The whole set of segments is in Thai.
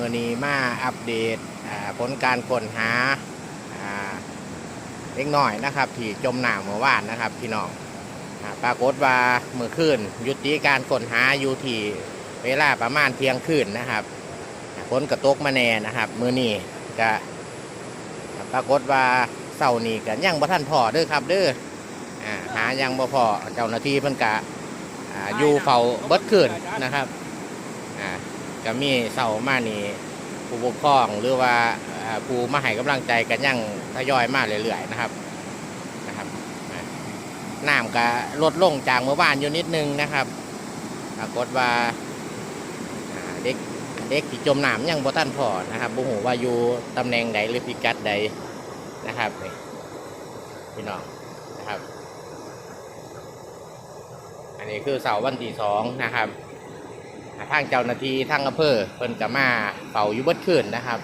มือนี้มาอัปเดตผลการค้นหาเล็กน้อยนะครับ ที่จมน้ำเมื่อวานนะครับพี่น้องปรากฏว่าเมื่อคืนยุติการค้นหาอยู่ที่เวลาประมาณเที่ยงคืนนะครับฝนกระตกมาแน่นะครับ มือนี้ก็ปรากฏว่าเสาร์นี้กันยังบ่ท่านพอเด้อครับเด้ออหายังบ่พอเจ้าหน้าที่เพิ่นกะอ่าอยู่เฝ้าเบิดคืนนะครับอ่า ก็มีเสามานี่ผู้ปกครองหรือว่าผู้มาให้กำลังใจกันยังทยอยมาเรื่อยๆนะครับนะครับน้ำก็ลดลงจากเมื่อวานอยู่นิดนึงนะครับปรากฏว่าเด็กเด็กที่จมน้ำยังบ่ทันพอนะครับบุหูว่าอยู่ตำแหน่งใดหรือพิกัดใดนะครับพี่น้องนะครับ อันนี้คือเสาวันที่สองนะครับ ทางเจ้าหน้าที่ทางอำเภอเพิ่นก็มาเป่าอยู่เบิดคืนนะครับ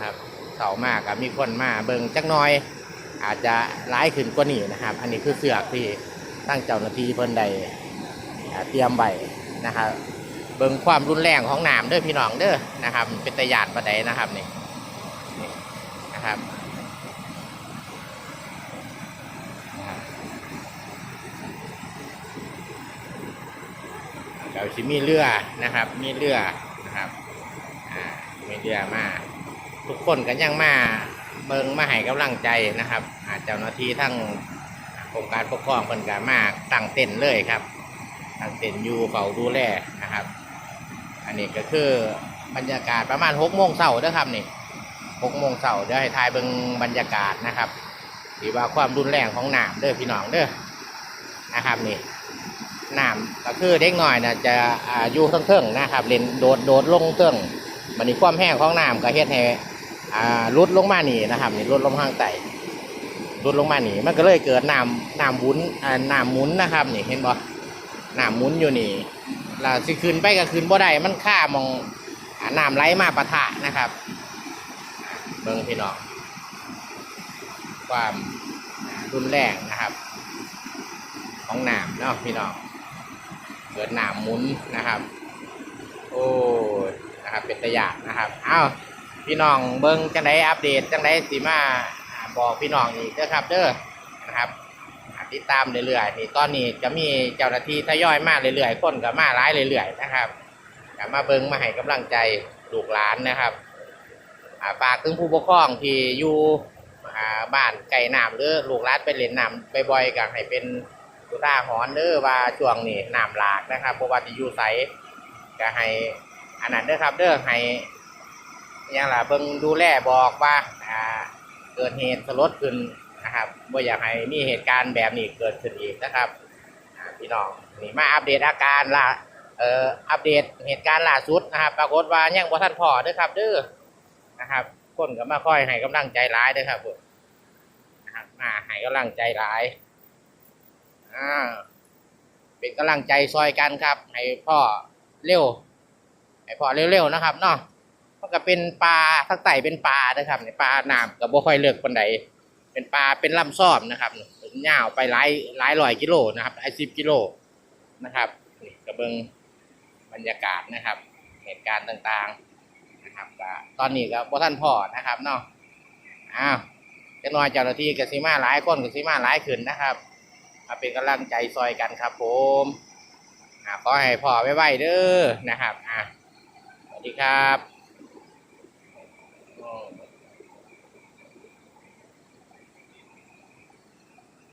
ครับเสามากก็มีคนมาเบิ่งจักน้อย อาจจะร้ายขึ้นกว่านี้นะครับ อันนี้คือเสือกที่ทางเจ้าหน้าที่เพิ่นได้อ่าเตรียมไว้นะครับ เบิ่งความรุนแรงของน้ำเด้อพี่น้องเด้อนะครับ เป็นตะยานประใดนะครับนี่นะครับ เราชิมีเรือนะครับ มีเรือนะครับอ่ามีเรือมาทุกคนกันยังมาเบิงมาให้กำลังใจนะครับอาเจ้าหน้าที่ทั้งกรมการปกครองเพิ่นก็มาตั้งเต็นเลยครับตั้งเต็นอยู่เฝ้าดูแลนะครับ อันนี้ก็คือบรรยากาศประมาณหกโมงเช้าเด้อครับนี่หกโมงเช้าเดี๋ยวให้ทายเบิงบรรยากาศนะครับที่ว่าความรุนแรงของน้ำเด้อพี่น้องเด้อนะครับนี่ น้ำก็คือเด็กน้อยนะจะอยู่เครื่องๆนะครับเล่นโดดโดดลงเครื่องมันนี่ความแห้งของน้ำก็เฮ็ดให้อ่าลุดลงมาหนีนะครับนี่ลุดลงข้างใต้ลุดลงมาหนีมันก็เลยเกิดน้ำน้ำวุ้นน้ำมุนนะครับนี่เห็นบ่น้ำมุนอยู่นี่เราสิขึ้นไปก็ขึ้นบ่ได้มันข้ามองน้ำไหลมาปะทะนะครับเบิ่งพี่น้องความรุนแรงนะครับ ของน้ำเนาะพี่น้อง เกิดหนามหมุนนะครับ โอ้ยนะครับเป็นตะยานนะครับเอ้าพี่น้องเบิ้งจังไดอัปเดตจังไดสิมาบอกพี่น้องอีกเด้อครับเด้อนะครับติดตามเรื่อยๆนี่ตอนนี้จะมีเจ้าหน้าที่ทยอยมาเรื่อยๆคนก็มาร้ายเรื่อยๆนะครับก็มาเบิ้งมาให้กำลังใจลูกหลานนะครับฝากถึงผู้ปกครองที่อยู่บ้านไก่น้ำหรือลูกหลานไปเล่นน้ำบ่อยๆก็ให้เป็น สุตาหอนเด้อว่าช่วงนี้น้ำหลากนะครับเพราะว่าที่อยู่ใสก็ให้อันนั้นเด้อครับเด้อให้ยังล่ะเบิ่งดูแลบอกว่าอ่าเกิดเหตุสลดขึ้นนะครับบ่อยากให้มีเหตุการณ์แบบนี้เกิดขึ้นอีกนะครับพี่น้องนี่มาอัปเดตอาการล่ะเอ่ออัปเดตเหตุการณ์ล่าสุดนะครับ ปรากฏว่ายังบ่ทันพอเด้อครับเด้อนะครับคนก็มาคอยให้กำลังใจร้ายเด้อครับผมนะครับมาให้กำลังใจร้าย อ่าเป็นกำลังใจซอยกันครับ ให้พ่อเร็ว ให้พ่อเร็วๆนะครับเนาะมันก็เป็นปลาทั้งไต่เป็นปลานะครับปลาหน้ำก็บ่ค่อยเลือกคนใดเป็นปลาเป็นลำซอมนะครับถึงยาวไปหลายหลายร้อยกิโลนะครับไอสิบกิโลนะครับกระเบิงบรรยากาศนะครับ เหตุการณ์ต่างๆนะครับก็ตอนนี้ก็บ่ท่านพ่อนะครับเนาะอ้าวจะน้อยเจ้าหน้าที่กสิมาหลายคนกสิมาหลายขึ้นนะครับ มาเป็นกำลังใจซอยกันครับผมขอให้พ่อไว้ไว้เด้อนะครับอะสวัสดีครับ